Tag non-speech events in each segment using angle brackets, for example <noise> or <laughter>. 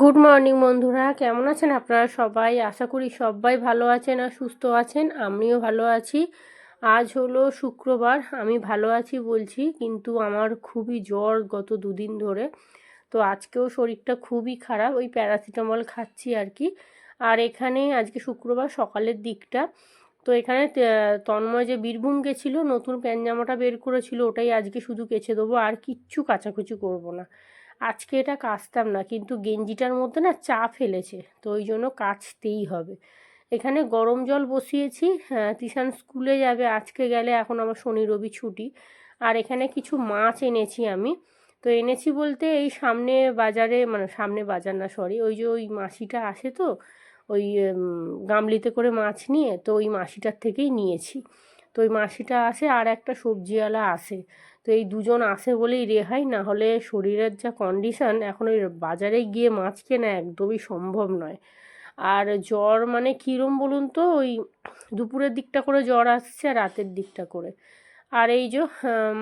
Good morning বন্ধুরা। কেমন আছেন আপনারা সবাই? আশা করি সবাই ভালো আছেন আর সুস্থ আছেন। আমিও ভালো আছি। আজ হলো শুক্রবার, আমি ভালো আছি বলছি, কিন্তু আমার খুবই জ্বর গত দুদিন ধরে। তো আজকেও শরীরটা খুবই খারাপ, ওই প্যারাসিটামল খাচ্ছি আর কি। আর এখানে আজকে শুক্রবার, সকালের দিকটা। তো এখানে তন্ময় যে বীরভূম গেছিল, নতুন প্যান জামাটা বের করেছিল, ওটাই আজকে শুধু কেচে দেবো, আর কিচ্ছু কাচাকুচি করব না। আজকে এটা কাচতাম না, কিন্তু গেঞ্জিটার মধ্যে না চা ফেলেছে, তো ওই জন্য কাচতেই হবে। এখানে গরম জল বসিয়েছি হ্যাঁ তিশান স্কুলে যাবে, আজকে গেলে এখন আমার শনি রবি ছুটি। আর এখানে কিছু মাছ এনেছি আমি, তো এনেছি বলতে এই সামনে বাজারে মানে সামনে বাজার না সরি ওই যে ওই মাসিটা আসে তো, ওই গামলিতে করে মাছ নিয়ে, তো ওই মাসিটার থেকেই নিয়েছি। তো ওই মাসিটা আসে আর একটা সবজিওয়ালা আসে। তো এই দুজন আসে বলেই রেহাই, না হলে শরীরের যা কন্ডিশান এখন ওই বাজারে গিয়ে মাছ কেনা একদমই সম্ভব নয়। আর জ্বর মানে কীরম বলুন তো, ওই দুপুরের দিকটা করে জ্বর আসছে আর রাতের দিকটা করে। আর এই যে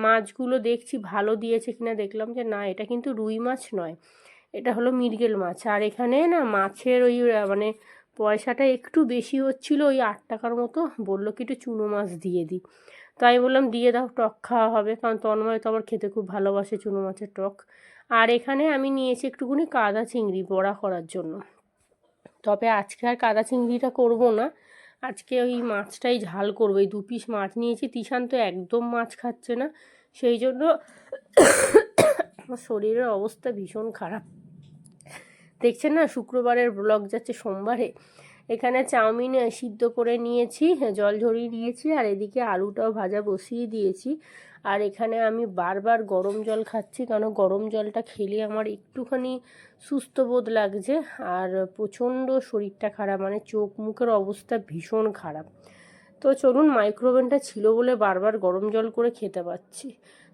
মাছগুলো দেখছি ভালো দিয়েছে কিনা দেখলাম যে, না, এটা কিন্তু রুই মাছ নয়, এটা হলো মিরগেল মাছ। আর এখানে না মাছের ওই মানে পয়সাটা একটু বেশি হচ্ছিল, ওই আট টাকার মতো। বলল কি, একটু চুনো মাছ দিয়ে দিই তো আমি বললাম, দিয়ে দাও, টক খাওয়া হবে। কারণ তন্ময় তো আমার খেতে খুব ভালোবাসে চুনো মাছের টক। আর এখানে আমি নিয়েছি একটুকুনি কাদা চিংড়ি বড়া করার জন্য। তবে আজকে আর কাদা চিংড়িটা করব না। আজকে ওই মাছটাই ঝাল করব। এই দু পিস মাছ নিয়েছি। তিশান তো একদম মাছ খাচ্ছে না। সেই জন্য আমার শরীরের অবস্থা ভীষণ খারাপ। দেখছেন না? শুক্রবারের ব্লগ যাচ্ছে সোমবারে। এখানে চাউমিন সিদ্ধ করে নিয়েছি জল ঝরিয়ে নিয়েছি, আর এদিকে আলুটাও ভাজা বসিয়ে দিয়েছি। আর এখানে আমি বারবার গরম জল খাচ্ছি কারণ গরম জলটা খেলে আমার একটুখানি সুস্থ বোধ লাগছে, আর প্রচণ্ড শরীরটা খারাপ মানে চোখ মুখের অবস্থা ভীষণ খারাপ। তো চলুন মাইক্রোওভেনটা ছিল বলে বারবার গরম জল করে খেতে পাচ্ছি।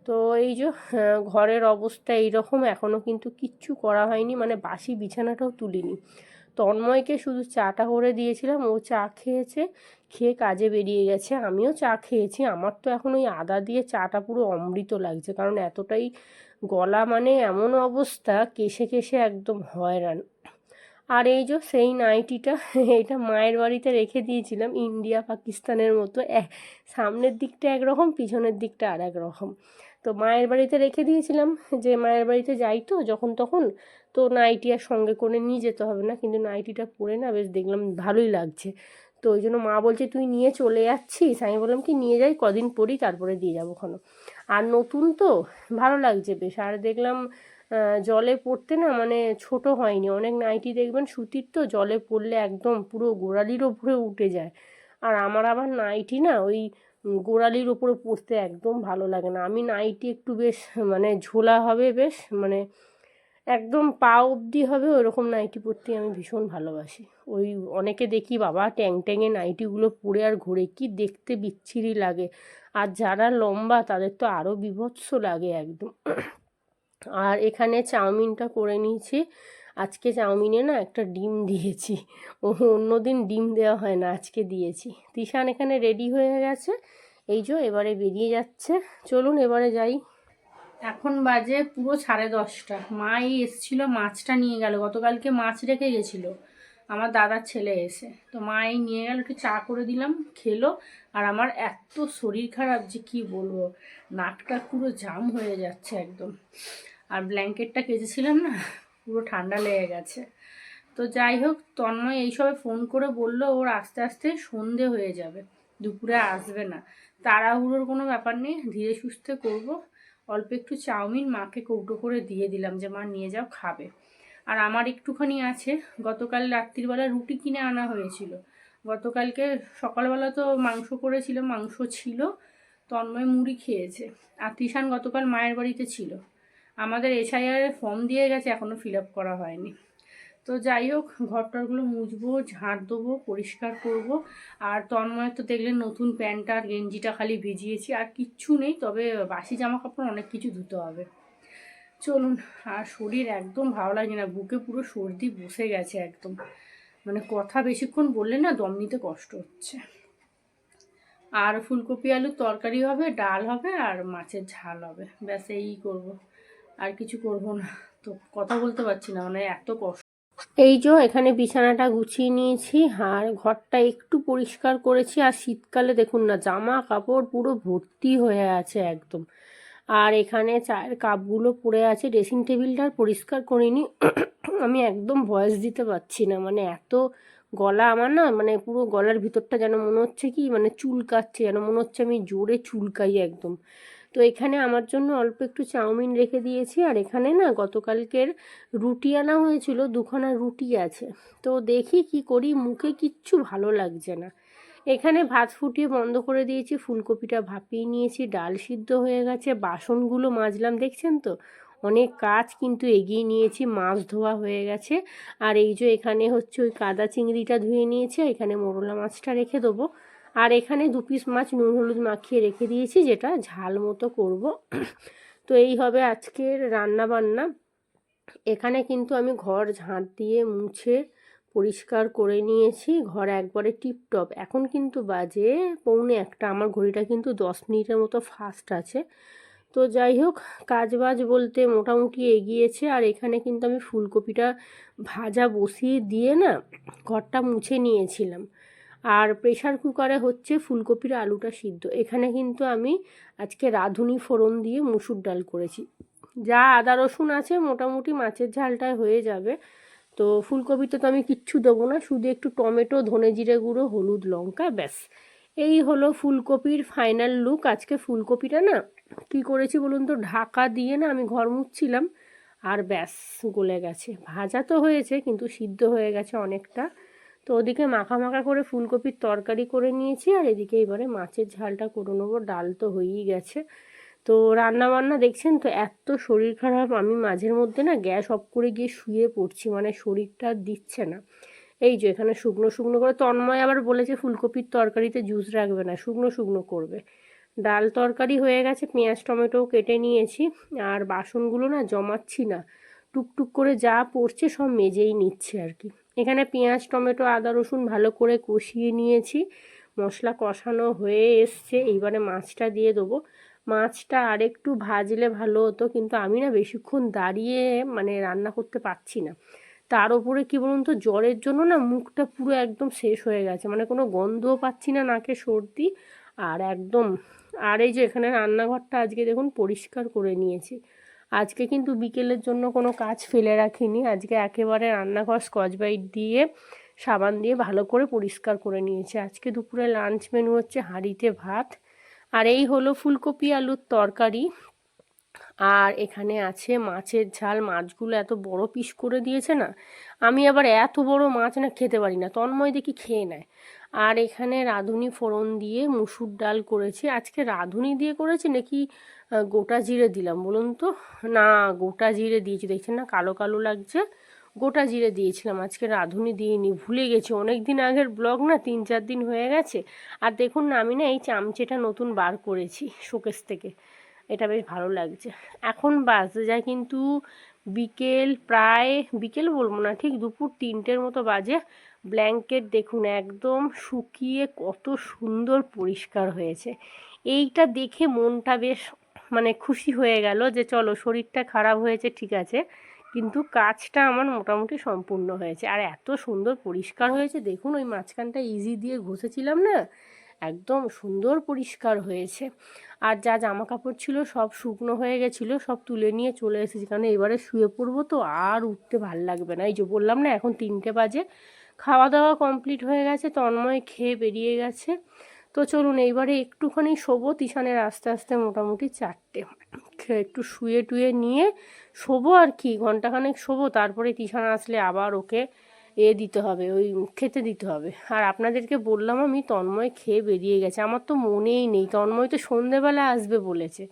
তো এই যে ঘরের অবস্থা এইরকম এখনও কিন্তু কিচ্ছু করা হয়নি মানে বাসি বিছানাটাও তুলিনি। তন্ময়কে শুধু চাটা করে দিয়েছিলাম, ও চা খেয়েছে, খেয়ে কাজে বেরিয়ে গেছে, আমিও চা খেয়েছি, আমার তো এখন ওই আদা দিয়ে চাটা পুরো অমৃত লাগছে, কারণ এতটাই গলা মানে এমন অবস্থা কেসে কেসে একদম হয়রান। আর এই যে, সেই নাইটিটা, এটা মায়ের বাড়িতে রেখে দিয়েছিলাম, ইন্ডিয়া, পাকিস্তানের মতো সামনের দিকটা একরকম, পিছনের দিকটা আর এক রকম। তো মায়ের বাড়িতে রেখে দিয়েছিলাম যে মায়ের বাড়িতে যাই তো যখন তখন। তো নাইটি আর সঙ্গে করে নিয়ে যেতে হবে না, কিন্তু নাইটিটা পরে না বেশ দেখলাম ভালোই লাগছে। তো ওই জন্য মা বলছে, তুই নিয়ে চলে যাচ্ছিস? আমি বললাম, কি নিয়ে যাই, কদিন পরই তারপরে দিয়ে যাব ওখানে আর নতুন তো ভালো লাগছে বেশ। আর দেখলাম জলে পড়তে না মানে ছোট হয়নি। অনেক নাইটি দেখবেন সুতির তো, জলে পড়লে একদম পুরো গোড়ালির ওপরে উঠে যায়। আর আমার আবার নাইটি না ওই গোড়ালির ওপরে পড়তে একদম ভালো লাগে না। আমি নাইটি একটু বেশ মানে ঝোলা হবে বেশ মানে একদম পা অবধি হবে ওরকম নাইটি পরতে আমি ভীষণ ভালোবাসি। ওই অনেকে দেখি, বাবা ট্যাং ট্যাঙে নাইটিগুলো পরে আর ঘোরে কি? দেখতে বিচ্ছিরি লাগে। আর যারা লম্বা, তাদের তো আরও বিভৎস লাগে একদম। আর এখানে চাউমিনটা করে নিয়েছি। আজকে চাউমিনে না একটা ডিম দিয়েছি। ও অন্যদিন ডিম দেওয়া হয় না, আজকে দিয়েছি। তিশান এখানে রেডি হয়ে গেছে। এই যে এবারে বেরিয়ে যাচ্ছে। চলুন এবারে যাই। এখন বাজে পুরো সাড়ে দশটা। মাই এসছিল, মাছটা নিয়ে গেল। গতকালকে মাছ রেখে গেছিল। আমার দাদার ছেলে এসে। তো মাই নিয়ে গেল, একটু চা করে দিলাম, খেলো। আর আমার এত শরীর খারাপ যে কি বলব? নাকটা পুরো জাম হয়ে যাচ্ছে একদম। আর ব্ল্যাঙ্কেটটা কেচেছিলাম না পুরো ঠান্ডা লেগে গেছে। তো যাই হোক, তন্ময় এইসবে ফোন করে বলল, ওর আস্তে আস্তে সন্ধে হয়ে যাবে, দুপুরে আসবে না। তাড়াহুড়োর কোনো ব্যাপার নেই, ধীরে সুস্থে করব। অল্প একটু চাউমিন মাকে কৌটো করে দিয়ে দিলাম যে, মা, নিয়ে যাও, খাবে। আর আমার একটুখানি আছে, গতকাল রাত্রিবেলা রুটি কিনে আনা হয়েছিল। গতকালকে সকালবেলা তো মাংস করেছিল, মাংস ছিল, তন্ময় মুড়ি খেয়েছে। আর তিশান গতকাল মায়ের বাড়িতে ছিল। আমাদের এসআইআর ফর্ম দিয়ে গেছে এখনও ফিল আপ করা হয়নি। তো যাই হোক, ঘরটারগুলো মুছবো, ঝাঁট দেবো, পরিষ্কার করব। আর তন্ময় তো দেখলেন নতুন প্যান্ট আর গেঞ্জিটা খালি ভিজিয়েছি, আর কিচ্ছু নেই, তবে বাসি জামা কাপড় অনেক কিছু ধুতে হবে। চলুন, আর শরীর একদম ভালো লাগে না, বুকে পুরো সর্দি বসে গেছে একদম। মানে কথা বেশিক্ষণ বললে না, দম নিতে কষ্ট হচ্ছে। আর ফুলকপি আলুর তরকারি হবে, ডাল হবে, আর মাছের ঝাল হবে। ব্যাস, এই করব। আর কিছু করব না। তো কথা বলতে পারছি না মানে এত কষ্ট। এই যে এখানে বিছানাটা গুছিয়ে নিয়েছি, আর ঘরটা একটু পরিষ্কার করেছি, আর শীতকালে দেখুন না, জামা কাপড় পুরো ভর্তি হয়ে আছে একদম। আর এখানে চায়ের কাপগুলো পড়ে আছে, ড্রেসিং টেবিলটা পরিষ্কার করিনি। আমি একদম ভয়েস দিতে পারছি না মানে এত গলা আমার না মানে পুরো গলার ভিতরটা যেন মনে হচ্ছে কি মানে চুলকাচ্ছে, যেন মনে হচ্ছে আমি জোরে চুলকাই একদম। তো এখানে আমার জন্য অল্প একটু চাউমিন রেখে দিয়েছি আর এখানে না গতকালকের রুটি আনা হয়েছিল, দুখানা রুটি আছে। তো দেখি কি করি, মুখে কিচ্ছু ভালো লাগছে না। এখানে ভাত ফুটিয়ে বন্ধ করে দিয়েছি, ফুলকপিটা ভাপিয়ে নিয়েছি, ডাল সিদ্ধ হয়ে গেছে, বাসনগুলো মাজলাম, দেখছেন তো? অনেক কাজ কিন্তু এগিয়ে নিয়েছি, মাছ ধোয়া হয়ে গেছে। আর এই যে এখানে হচ্ছে ওই কাদা চিংড়িটা ধুয়ে নিয়েছে এখানে মোরলা মাছটা রেখে দেবো। আর এখানে দু পিস মাছ নুন হলুদ মাখিয়ে রেখে দিয়েছি, যেটা ঝাল মতো করব। তো এই হবে আজকের রান্না বান্না। এখানে কিন্তু আমি ঘর ঝাঁট দিয়ে মুছে পরিষ্কার করে নিয়েছি, ঘর একবারে টিপটপ। এখন কিন্তু বাজে পৌনে একটা, আমার ঘড়িটা কিন্তু দশ মিনিটের মতো ফাস্ট আছে। তো যাই হোক, কাজবাজ বলতে মোটামুটি এগিয়েছে, আর এখানে কিন্তু আমি ফুলকপিটা ভাজা বসিয়ে দিয়ে না ঘরটা মুছে নিয়েছিলাম। আর প্রেশার কুকারে হচ্ছে ফুলকপির আলুটা সিদ্ধ। এখানে কিন্তু আমি আজকে রাঁধুনি ফোড়ন দিয়ে মুসুর ডাল করেছি। যা আদা রসুন আছে, মোটামুটি মাছের ঝালটায় হয়ে যাবে। তো ফুলকপিতে তো আমি কিচ্ছু দেবো না, শুধু একটু টমেটো, ধনে জিরে গুঁড়ো, হলুদ লঙ্কা, ব্যাস। এই হলো ফুলকপির ফাইনাল লুক আজকে ফুলকপিটা না, কী করেছি বলুন তো, ঢাকা দিয়ে না আমি ঘর মুছছিলাম, আর ব্যাস গলে গেছে। ভাজা তো হয়েছে, কিন্তু সিদ্ধ হয়ে গেছে অনেকটা। তো ওদিকে মাখা মাখা করে ফুলকপির তরকারি করে নিয়েছি আর এদিকে এবারে মাছের ঝালটা করে নেব। ডাল তো হয়েই গেছে। তো রান্না বান্না দেখছেন তো এত শরীর খারাপ, আমি মাঝের মধ্যে না গ্যাস অফ করে গিয়ে শুয়ে পড়ছি মানে শরীরটা দিচ্ছে না। এই যে এখানে শুকনো শুকনো করে, তন্ময় আবার বলেছে ফুলকপির তরকারিতে জুস রাখবে না, শুকনো শুকনো করবে। ডাল তরকারি হয়ে গেছে, পেঁয়াজ টমেটোও কেটে নিয়েছি আর বাসনগুলো না জমাচ্ছি না। টুকটুক করে যা পড়ছে সব মেজেই নিচ্ছে আর কি। এখানে পেঁয়াজ, টমেটো, আদা, রসুন ভালো করে কষিয়ে নিয়েছি। মশলা কষানো হয়ে এসছে, এইবারে মাছটা দিয়ে দেবো। মাছটা আরেকটু ভাজলে ভালো হতো, কিন্তু আমি না বেশিক্ষণ দাঁড়িয়ে মানে রান্না করতে পারছি না। তার উপরে কী বলুন তো, জ্বরের জন্য না মুখটা পুরো একদম শেষ হয়ে গেছে মানে কোনো গন্ধও পাচ্ছি না নাকে সর্দি। আর একদম, আর এই যে এখানে রান্নাঘরটা আজকে দেখুন পরিষ্কার করে নিয়েছি। আজকে কিন্তু বিকেলের জন্য কোনো কাজ ফেলে রাখিনি। আজকে একেবারে রান্নাঘর স্কচ বাইট দিয়ে, সাবান দিয়ে ভালো করে পরিষ্কার করে নিয়েছি। আজকে দুপুরে লাঞ্চ মেনু হচ্ছে হাঁড়িতে ভাত। আর এই হলো ফুলকপি আলুর তরকারি। আর এখানে আছে মাছের ঝাল। মাছগুলো এত বড় পিস করে দিয়েছে না, আমি আবার এত বড় মাছ না খেতে পারি না। তন্ময় দেখি খেয়ে নেয়। আর এখানে রাঁধুনি ফোড়ন দিয়ে মুসুর ডাল করেছি। আজকে রাঁধুনি দিয়ে করেছি নাকি গোটা জিরে দিলাম বলুন তো? না, গোটা জিরে দিয়েছি। দেখছেন না কালো কালো লাগছে? গোটা জিরে দিয়েছিলাম। আজকে রাঁধুনি দিইনি, ভুলে গেছি। অনেক দিন আগের ব্লগ না, তিন চার দিন হয়ে গেছে। আর দেখুন না, আমি না এই চামচেটা নতুন বার করেছি শোকেস থেকে। এটা বেশ ভালো লাগছে। এখন বাজতে যায় কিন্তু বিকেল প্রায়, বিকেল বলব না, ঠিক দুপুর তিনটের মতো বাজে। ব্ল্যাঙ্কেট দেখুন, একদম শুকিয়ে কত সুন্দর পরিষ্কার হয়েছে। এইটা দেখে মনটা বেশ মানে খুশি হয়ে গেল যে চলো, শরীরটা খারাপ হয়েছে, ঠিক আছে। কিন্তু কাজটা আমার মোটামুটি সম্পূর্ণ হয়েছে। আর এত সুন্দর পরিষ্কার হয়েছে, দেখুন ওই মাঝখানটা ইজি দিয়ে ঘষেছিলাম না? একদম সুন্দর পরিষ্কার হয়েছে। আর যা জামা কাপড় ছিল সব শুকনো হয়ে গেছিল, সব তুলে নিয়ে চলে এসেছি। কারণ এবারে শুয়ে পড়ব তো আর উঠতে ভালো লাগবে না। এই যে বললাম না, এখন তিনটে বাজে। খাওয়া দাওয়া কমপ্লিট হয়ে গেছে, তন্ময় খেয়ে বেরিয়ে গেছে। তো চলুন এইবারে একটুখানি শোবো, তিশানের আস্তে আস্তে মোটামুটি চারটে একটু শুয়ে টুয়ে নিয়ে শোবো আর কি, ঘন্টাখানেক শোবো, তারপরে তিশান আসলে আবার ওকে এ দিতে হবে, ওই খেতে দিতে হবে। আর আপনাদেরকে বললাম আমি, তন্ময় খেয়ে বেরিয়ে গেছে। আমার তো মনেই নেই, তন্ময় তো সন্ধেবেলা আসবে বলেছে।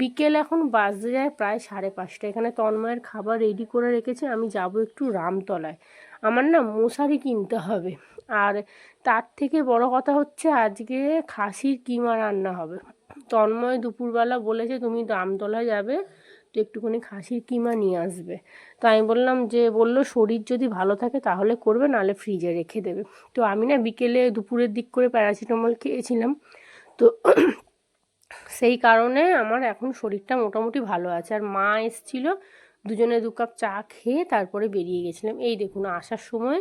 বিকেল এখন বাজতে যায় প্রায় সাড়ে পাঁচটা। এখানে তন্ময়ের খাবার রেডি করে রেখেছে, আমি যাব একটু রামতলায়। আমার না মশারি কিনতে হবে। আর তার থেকে বড় কথা হচ্ছে আজকে খাসির কিমা রান্না হবে। তন্ময় দুপুরবেলা বলেছে, তুমি রামতলায় যাবে, তো একটুখানি খাসির কিমা নিয়ে আসবে। তো আমি বললাম যে, বলল, শরীর যদি ভালো থাকে তাহলে করবে, নাহলে ফ্রিজে রেখে দেবে। তো আমি না বিকেলে দুপুরের দিক করে প্যারাসিটামল খেয়েছিলাম। তো সেই কারণে আমার এখন শরীরটা মোটামুটি ভালো আছে। আর মা এসছিল, দুজনে দু কাপ চা খেয়ে তারপরে বেরিয়ে গেছিলাম। এই দেখুন, আসার সময়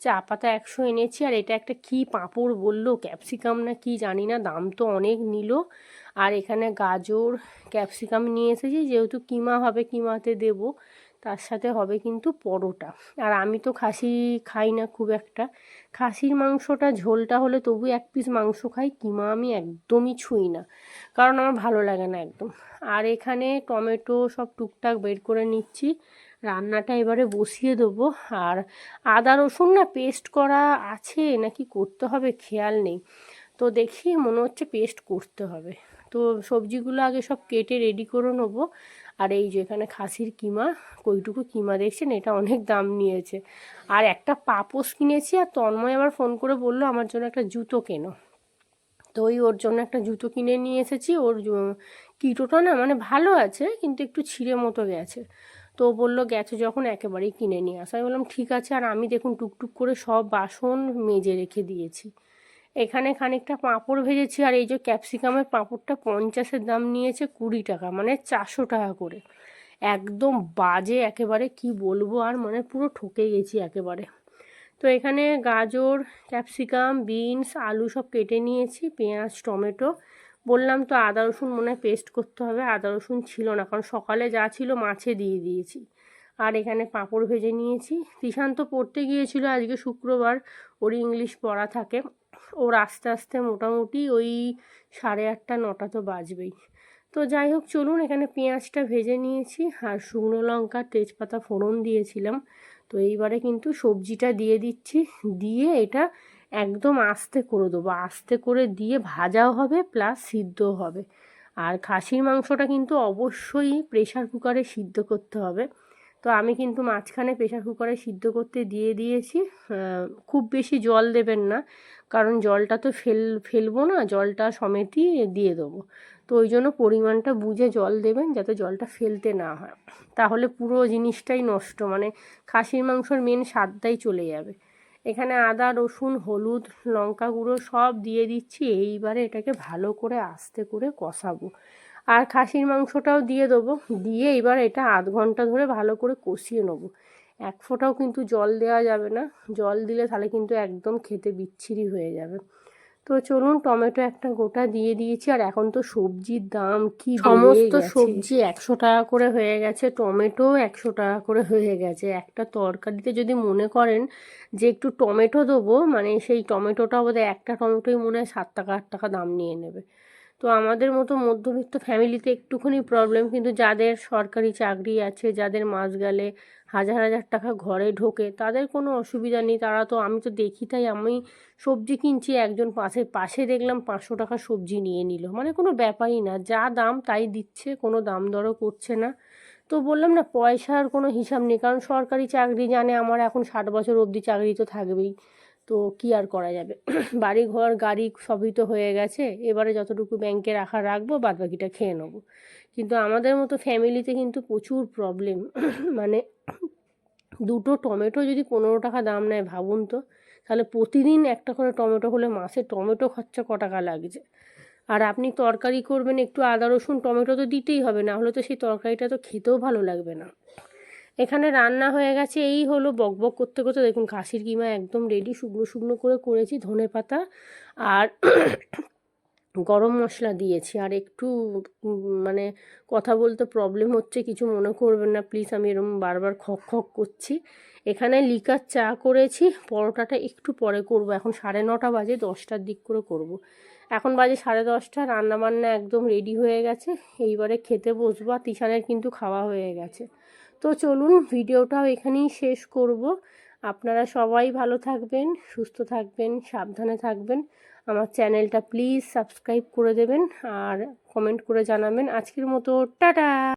চা পাতা একশো এনেছি, আর এটা একটা কি পাঁপড় বলল, ক্যাপসিকাম না কি জানি না, দাম তো অনেক নিল। আর এখানে গাজর, ক্যাপসিকাম নিয়ে এসেছি, যেহেতু কিমা হবে, কিমাতে দেব। তার সাথে হবে কিন্তু পরোটা। আর আমি তো খাসি খাই না খুব একটা। খাসির মাংসটা, ঝোলটা হলে তবু এক পিস মাংস খাই, কিমা আমি একদমই ছুঁই না। কারণ আমার ভালো লাগে না একদম। আর এখানে টমেটো সব টুকটাক বের করে নিচ্ছি। রান্নাটা এবারে বসিয়ে দেবো। আর আদা, রসুন না পেস্ট করা আছে, নাকি করতে হবে খেয়াল নেই। তো দেখি, মনে হচ্ছে পেস্ট করতে হবে। তো সবজিগুলো আগে সব কেটে রেডি করে নেব। আর এই যে এখানে খাসির কিমা, কইটুকু কিমা দেখছেন? এটা অনেক দাম নিয়েছে। আর একটা পাপোস কিনেছি আর তন্ময় আবার ফোন করে বলল, আমার জন্য একটা জুতো কেনো। তো ওই ওর জন্য একটা জুতো কিনে নিয়ে এসেছি। ওর কিটোটা না মানে ভালো আছে, কিন্তু একটু ছিঁড়ে মতো গেছে। তো বলল, গেছে যখন, একেবারেই কিনে নিয়ে আসা। আমি বললাম, ঠিক আছে। আর আমি দেখুন টুকটুক করে সব বাসন মেজে রেখে দিয়েছি। এখানে খানিকটা পাঁপড় ভেজেছি আর এই যে ক্যাপসিকামের পাঁপড়টা পঞ্চাশের দাম নিয়েছে কুড়ি টাকা মানে চারশো টাকা করে। একদম বাজে একেবারে, কি বলব আর মানে পুরো ঠকে গেছি একেবারে। তো এখানে গাজর, ক্যাপসিকাম, বিনস, আলু সব কেটে নিয়েছি, পেঁয়াজ, টমেটো। বললাম তো আদা, রসুন মনে হয় পেস্ট করতে হবে, আদা, রসুন ছিল না, কারণ সকালে যা ছিল মাছে দিয়ে দিয়েছি। আর এখানে পাঁপড় ভেজে নিয়েছি। তিশান্ত পড়তে গিয়েছিল আজকে শুক্রবার, ওর ইংলিশ পড়া থাকে। ওর আস্তে আস্তে মোটামুটি ওই সাড়ে আটটা, নটা তো বাজবেই। তো যাই হোক, চলুন এখানে পেঁয়াজটা ভেজে নিয়েছি আর শুকনো লঙ্কা, তেজপাতা, ফোড়ন দিয়েছিলাম। তো এইবারে কিন্তু সবজিটা দিয়ে দিচ্ছি। দিয়ে এটা একদম আস্তে করে দেবো। আস্তে করে দিয়ে ভাজাও হবে, প্লাস সিদ্ধও হবে। আর খাসির মাংসটা কিন্তু অবশ্যই প্রেশার কুকারে সিদ্ধ করতে হবে। তো আমি কিন্তু মাঝখানে প্রেশার কুকারে সিদ্ধ করতে দিয়ে দিয়েছি। খুব বেশি জল দেবেন না, কারণ জলটা তো ফেল, ফেলব না, জলটা সমেতই দিয়ে দেবো। তো ওই জন্য পরিমাণটা বুঝে জল দেবেন যাতে জলটা ফেলতে না হয়। তাহলে পুরো জিনিসটাই নষ্ট মানে খাসির মাংসর মেন স্বাদটাই চলে যাবে। এখানে আদা, রসুন, হলুদ, লঙ্কা গুঁড়ো সব দিয়ে দিচ্ছি। এইবারে এটাকে ভালো করে আস্তে করে কষাবো। আর খাসির মাংসটাও দিয়ে দেবো। দিয়ে এবার এটা আধ ঘণ্টা ধরে ভালো করে কষিয়ে নেব। এক ফোঁটাও কিন্তু জল দেওয়া যাবে না। জল দিলে তাহলে কিন্তু একদম খেতে বিচ্ছিরি হয়ে যাবে। তো চলুন টমেটো একটা গোটা দিয়ে দিয়েছি। আর এখন তো সবজির দাম কি সমস্ত সবজি একশো টাকা করে হয়ে গেছে টমেটো একশো টাকা করে হয়ে গেছে। একটা তরকারিতে যদি মনে করেন যে একটু টমেটো দেবো মানে সেই টমেটোটা বোধহয় একটা টমেটোই মনে হয় সাত টাকা আট টাকা দাম নিয়ে নেবে। তো আমাদের মতো মধ্যবিত্ত ফ্যামিলিতে একটুখানি প্রবলেম কিন্তু যাদের সরকারি চাকরি আছে, যাদের মাস গেলে হাজার হাজার টাকা ঘরে ঢোকে, তাদের কোনো অসুবিধা নেই। তারা তো, আমি তো দেখি তাই, আমি সবজি কিনছি, একজন পাশে পাশে দেখলাম পাঁচশো টাকা সবজি নিয়ে নিল। মানে কোনো ব্যাপারই না, যা দাম তাই দিচ্ছে, কোনো দাম দরও করছে না। তো বললাম না, পয়সার কোনো হিসাব নেই, কারণ সরকারি চাকরি জানে, আমার এখন ষাট বছর অবধি চাকরি তো থাকবেই। তো কি আর করা যাবে? <clears throat> বাড়ি ঘর গাড়ি সবই তো হয়ে গেছে। এবারে যতটুকু ব্যাংকে রাখা রাখব বাদ বাকিটা খেয়ে নেব। কিন্তু আমাদের মতো ফ্যামিলিতে কিন্তু প্রচুর প্রবলেম <clears throat> মানে দুটো টমেটো যদি পনেরো টাকা দাম নেয় ভাবুন তো, তাহলে প্রতিদিন একটা করে টমেটো হলে মাসে টমেটো খরচা ক টাকা লাগছে? আর আপনি তরকারি করবেন, একটু আদা, রসুন, টমেটো তো দিতেই হবে, না হলে তো সেই তরকারিটা তো খেতেও ভালো লাগবে না। এখানে রান্না হয়ে গেছে। এই হলো বক বক করতে করতে দেখুন খাসির কিমা একদম রেডি শুকনো শুকনো করে করেছি ধনে পাতা আর গরম মশলা দিয়েছি। আর একটু মানে কথা বলতে প্রবলেম হচ্ছে, কিছু মনে করবেন না। প্লিজ আমি এরকম বারবার খক খক করছি। এখানে লিকার চা করেছি, পরোটাটা একটু পরে করব। এখন সাড়ে নটা বাজে, দশটার দিক করে করব। এখন বাজে সাড়ে দশটা, রান্নাবান্না একদম রেডি হয়ে গেছে। এইবারে খেতে বসবো। আর তিশানের কিন্তু খাওয়া হয়ে গেছে। তো চলুন ভিডিওটাও এখানেই শেষ করব। আপনারা সবাই ভালো থাকবেন, সুস্থ থাকবেন, সাবধানে থাকবেন। আমার চ্যানেলটা প্লিজ সাবস্ক্রাইব করে দেবেন আর কমেন্ট করে জানাবেন। আজকের মতো, টাটা!